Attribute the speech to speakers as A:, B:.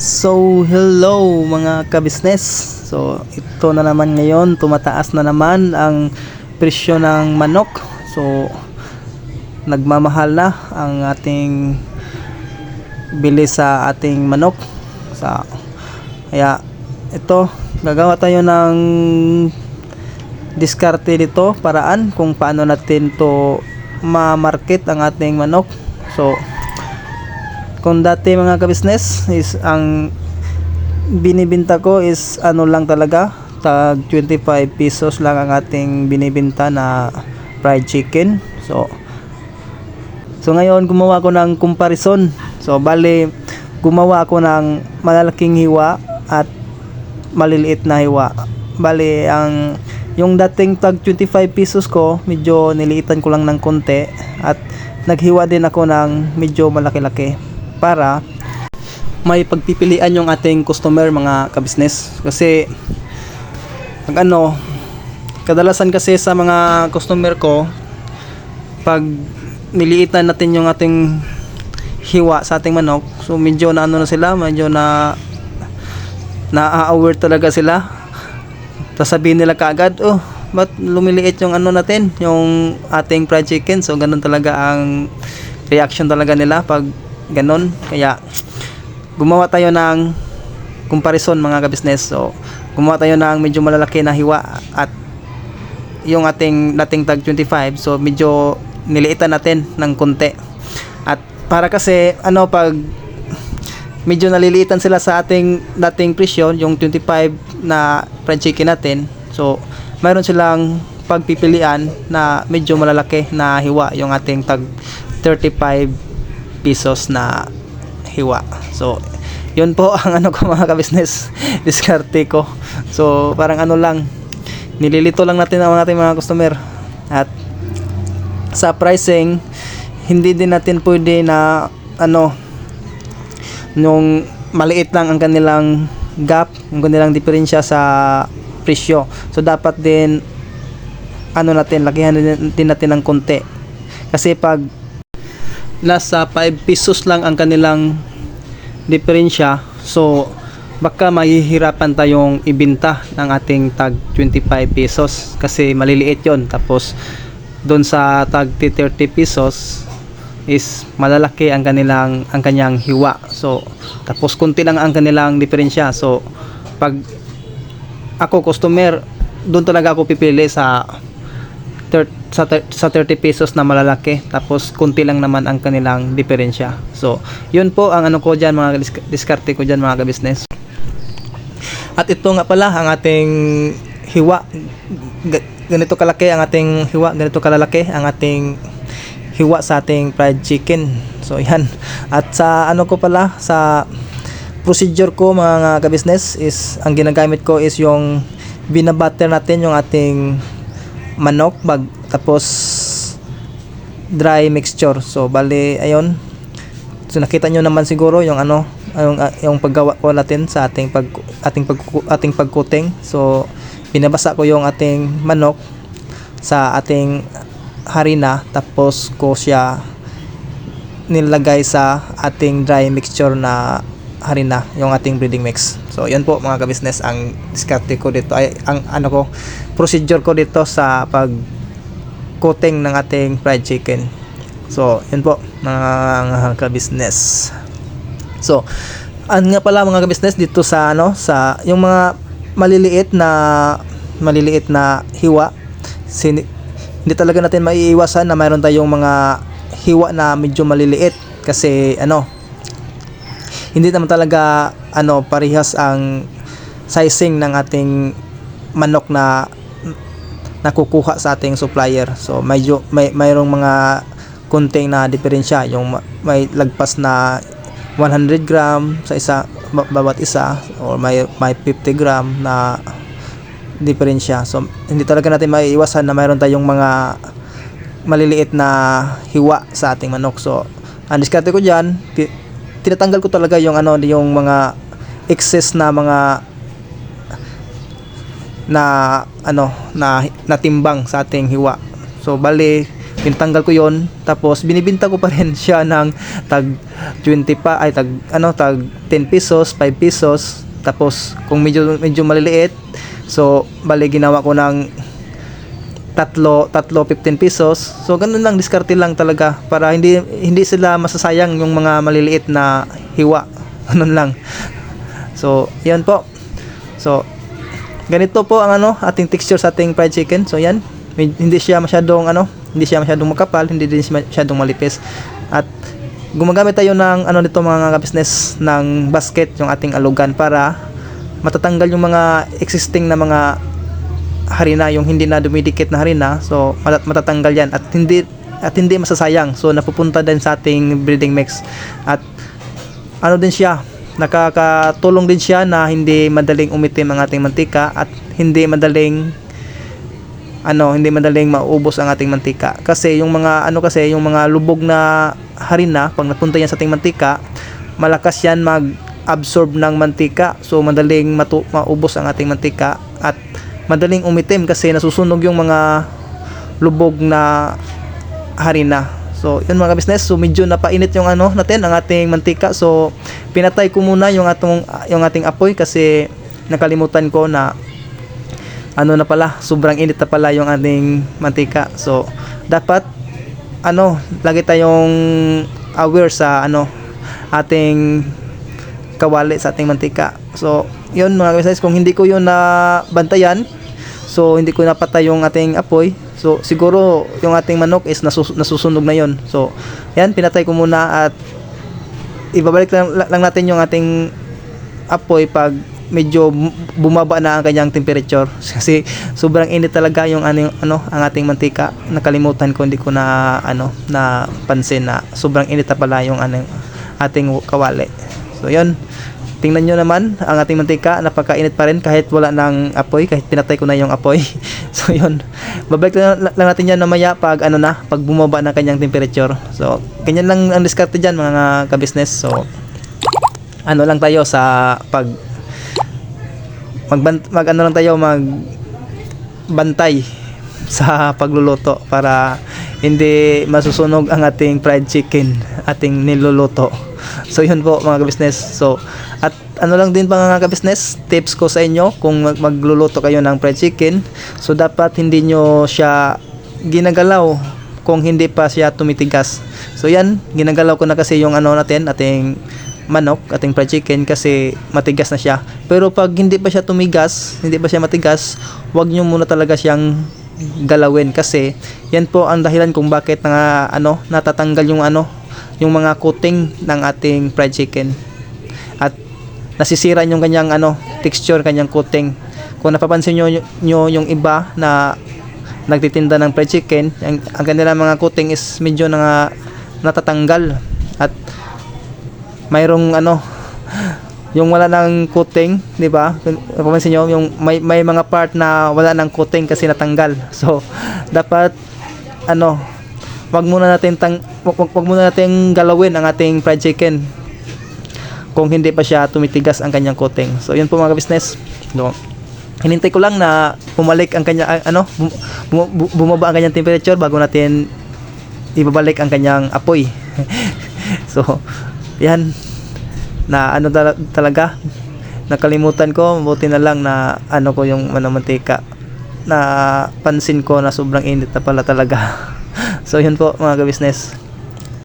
A: So, hello mga kabisnes. So, ito na naman ngayon, tumataas na naman ang presyo ng manok. So, nagmamahal na ang ating bili sa ating manok. Sa kaya ito, gagawa tayo ng diskarte dito, paraan kung paano natin to ma-market ang ating manok. So, kung dati mga kabisnes is ang binibinta ko is ano lang talaga tag 25 pesos lang ang ating binibinta na fried chicken. So so ngayon gumawa ko ng comparison. So bali gumawa ako ng malalaking hiwa at maliliit na hiwa. Bali ang yung dating tag 25 pesos ko medyo niliitan ko lang ng konti at naghiwa din ako ng medyo malaki-laki para may pagpipilian yung ating customer mga kabisnes kasi pag ano kadalasan kasi sa mga customer ko pag niliitan natin yung ating hiwa sa ating manok so medyo na ano na sila medyo na na-aware talaga sila. Tapos sabihin nila kaagad oh ba't lumiliit yung ano natin yung ating fried chicken? So ganun talaga ang reaction talaga nila pag ganon. Kaya gumawa tayo ng comparison mga ka-business. So gumawa tayo ng medyo malalaki na hiwa at yung ating dating tag 25 so medyo niliitan natin ng konti. At para kasi ano pag medyo naliliitan sila sa ating dating presyo yung 25 na fried chicken natin so mayroon silang pagpipilian na medyo malalaki na hiwa yung ating tag 35 pesos na hiwa. So, yun po ang ano ko mga kabisnes, diskarte ko. So, parang ano lang, nililito lang natin ang ating mga customer. At sa pricing, hindi din natin pwede na ano, nung maliit lang ang kanilang gap, ang kanilang diferensya sa presyo. So, dapat din ano natin, lakihan din natin ng konti. Kasi pag nasa 5 pesos lang ang kanilang diferensya. So baka mahihirapan tayong ibinta ng ating tag 25 pesos kasi maliliit yon tapos doon sa tag 30 pesos is malalaki ang kanilang ang kanyang hiwa. So tapos kunti lang ang kanilang diferensya. So pag ako customer doon talaga ako pipili sa thir- sa, sa 30 pesos na malalaki tapos kunti lang naman ang kanilang diferensya. So yun po ang ano ko dyan mga disk- diskarte ko dyan mga ka-business. At ito nga pala ang ating hiwa Ga- ganito kalaki ang ating hiwa ganito kalalaki ang ating hiwa sa ating fried chicken. So yan. At sa ano ko pala sa procedure ko mga ka-business is ang ginagamit ko is yung binabutter natin yung ating manok bag tapos dry mixture. So bali ayun. So nakita nyo naman siguro yung ano yung, ah, yung paggawa ko natin sa ating pag ating pag ating pagkuting. So binabasa ko yung ating manok sa ating harina. Tapos ko siya nilagay sa ating dry mixture na harina yung ating breeding mix. So yun po mga ka-business ang diskarte ko dito. Ay ang ano ko procedure ko dito sa pag coating ng ating fried chicken. So yun po mga ka-business. So an nga pala mga ka-business dito sa ano sa yung mga maliliit na maliliit na hiwa sini, hindi talaga natin maiiwasan na mayroon tayong mga hiwa na medyo maliliit kasi ano hindi naman talaga ano parehas ang sizing ng ating manok na nakukuha sa ating supplier. So medyo may mayroong mga kunting na diferensya yung ma- may lagpas na 100 gram sa isa ba- bawat isa or may may 50 gram na diferensya. So hindi talaga natin maiiwasan na mayroon tayong mga maliliit na hiwa sa ating manok. So ang diskarte ko diyan, ti- tinatanggal ko talaga yung ano yung mga excess na mga na ano na natimbang sa ating hiwa. So bali Tinatanggal ko yon tapos binibinta ko pa rin siya ng tag 20 pa ay tag ano tag 10 pesos, 5 pesos. Tapos kung medyo medyo maliliit, so bali ginawa ko ng tatlo tatlo 15 pesos. So ganun lang diskarte lang talaga para hindi hindi sila masasayang yung mga maliliit na hiwa. Ganun lang. So, 'yan po. So, ganito po ang ano ating texture sa ating fried chicken. So, 'yan. Hindi siya masyadong ano, hindi siya masyadong makapal, hindi din siya masyadong malipis. At gumagamit tayo ng ano nito mga business ng basket yung ating alugan para matatanggal yung mga existing na mga harina yung hindi na dumidikit na harina so matat- matatanggal yan at hindi at hindi masasayang so napupunta din sa ating breeding mix at ano din siya nakakatulong din siya na hindi madaling umitim ang ating mantika at hindi madaling ano hindi madaling maubos ang ating mantika. Kasi yung mga ano kasi yung mga lubog na harina pag napunta yan sa ating mantika malakas yan mag absorb ng mantika. So madaling matu- maubos ang ating mantika at madaling umitim kasi nasusunog yung mga lubog na harina so yun mga business so medyo napainit yung ano natin ang ating mantika so pinatay ko muna yung atong yung ating apoy kasi nakalimutan ko na ano na pala, sobrang init na pala yung ating mantika. So, dapat ano, lagi tayong aware sa ano ating kawali sa ating mantika. So, yun mga guys, kung hindi ko yun na bantayan, so hindi ko napatay yung ating apoy, so siguro yung ating manok is nasus- nasusunog na yon. So, yan, pinatay ko muna at ibabalik lang, lang natin yung ating apoy pag medyo bum- bumaba na ang kanyang temperature. Kasi sobrang init talaga yung ano, ano ang ating mantika. Nakalimutan ko hindi ko na ano na pansin na sobrang init pala yung ano ating kawali. So yun tingnan nyo naman ang ating mantika napakainit pa rin kahit wala ng apoy kahit pinatay ko na yung apoy. So yun. Babalik lang, lang natin yan mamaya pag ano na pag bumaba na kanyang temperature. So ganyan lang ang diskarte dyan mga ka-business. So ano lang tayo sa pag mag, mag ano lang tayo mag bantay sa pagluluto para hindi masusunog ang ating fried chicken ating niluluto. So yun po mga business so at ano lang din mga business tips ko sa inyo kung mag- magluluto kayo ng fried chicken. So dapat hindi nyo siya ginagalaw kung hindi pa siya tumitigas. So yan ginagalaw ko na kasi yung ano natin ating manok, ating fried chicken kasi matigas na siya. Pero pag hindi pa siya tumigas, hindi pa siya matigas, wag nyo muna talaga siyang galawin kasi yan po ang dahilan kung bakit nga ano natatanggal yung ano yung mga coating ng ating fried chicken. At nasisira yung kanyang ano texture kanyang coating. Kung napapansin nyo, nyo yung iba na nagtitinda ng fried chicken ang, ang kanilang mga coating is medyo na natatanggal. At mayroong ano yung wala ng coating, 'di ba? Napapansin niyo yung may may mga part na wala ng coating kasi natanggal. So dapat ano, wag muna natin tang wag, wag, wag muna natin galawin ang ating fried chicken kung hindi pa siya tumitigas ang kanyang coating. So yun po mga business. No. Hinintay ko lang na bumalik ang kanya ah, ano, bum, bum- bu- bumaba ang kanyang temperature bago natin ibabalik ang kanyang apoy. so, yan na ano tala- talaga. Nakalimutan ko buti na lang na ano ko yung ano na pansin ko na sobrang init na pala talaga. So yun po mga ka-business